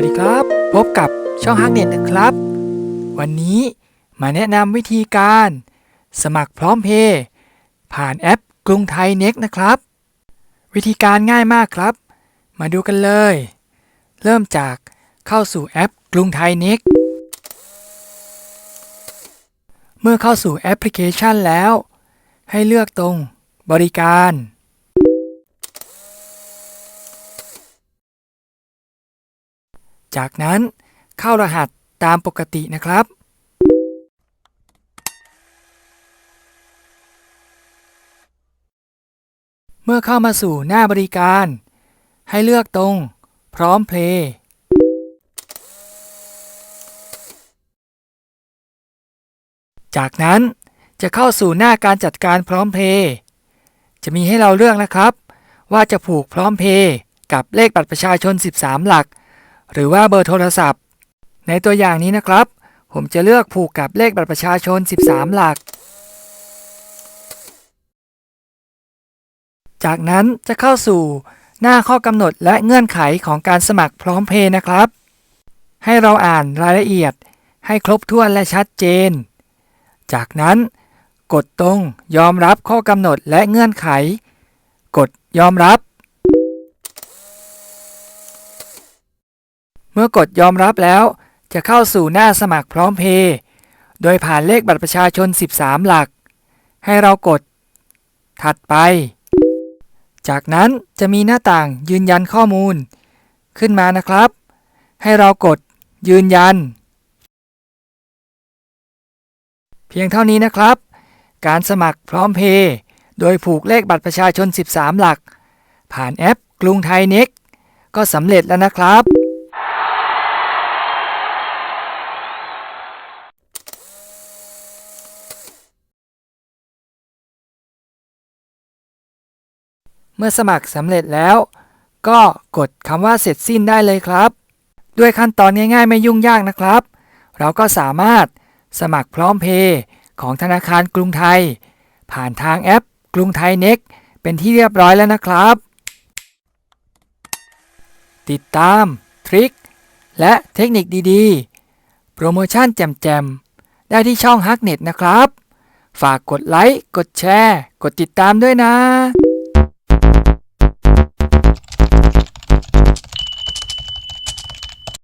วัสดีครับ พบกับช่องฮักเน็ตนะครับ วันนี้มาแนะนำวิธีการ สมัครพร้อมเพย์ผ่านแอปกรุงไทยเน็กนะครับ วิธีการง่ายมากครับ มาดูกันเลย เริ่มจากเข้าสู่แอปกรุงไทยเน็กเมื่อเข้าสู่แอปพลิเคชันแล้ว ให้เลือกตรงบริการ จากนั้นเข้ารหัสตามปกตินะครับ เมื่อเข้ามาสู่หน้าบริการ ให้เลือกตรง พร้อมเพลย์จากนั้นจะเข้าสู่หน้าการจัดการพร้อมเพย์จะมีให้เราเลือกนะครับ ว่าจะผูกพร้อมเพย์กับเลขบัตรประชาชน 13 หลัก หรือว่าเบอร์โทรศัพท์ ในตัวอย่างนี้นะครับ ผมจะเลือกผูกกับเลขบัตรประชาชน 13 หลัก จากนั้นจะเข้าสู่หน้าข้อกำหนดและเงื่อนไขของการสมัครพร้อมเพย์นะครับ ให้เราอ่านรายละเอียดให้ครบถ้วนและชัดเจน จากนั้น กดตรงยอมรับข้อกำหนดและเงื่อนไข กดยอมรับ มื่อกดยอมรับแล้วจะเข้าสู่หน้าสมัครพร้อมเพย์โดยผ่านเลขบัตรประชาชน 13 หลัก ให้เรากด ถัดไป จากนั้นจะมีหน้าต่างยืนยันข้อมูล ขึ้นมานะครับ ให้เรากดยืนยัน เพียงเท่านี้นะครับ การสมัครพร้อมเพย์โดยผูกเลขบัตรประชาชน 13 หลัก ผ่านแอปกรุงไทยเน็กก็สำเร็จแล้วนะครับ เมื่อสมัครสำเร็จแล้ว ก็กดคำว่าเสร็จสิ้นได้เลยครับ ด้วยขั้นตอนง่ายๆไม่ยุ่งยากนะครับ เราก็สามารถสมัครพร้อมเพย์ของธนาคารกรุงไทย ผ่านทางแอปกรุงไทยเน็กเป็นที่เรียบร้อยแล้วนะครับ ติดตาม ทริค และเทคนิคดีๆ โปรโมชั่นแจมๆ ได้ที่ช่องฮักเน็ตนะครับ ฝากกดไลค์ กดแชร์ กดติดตามด้วยนะ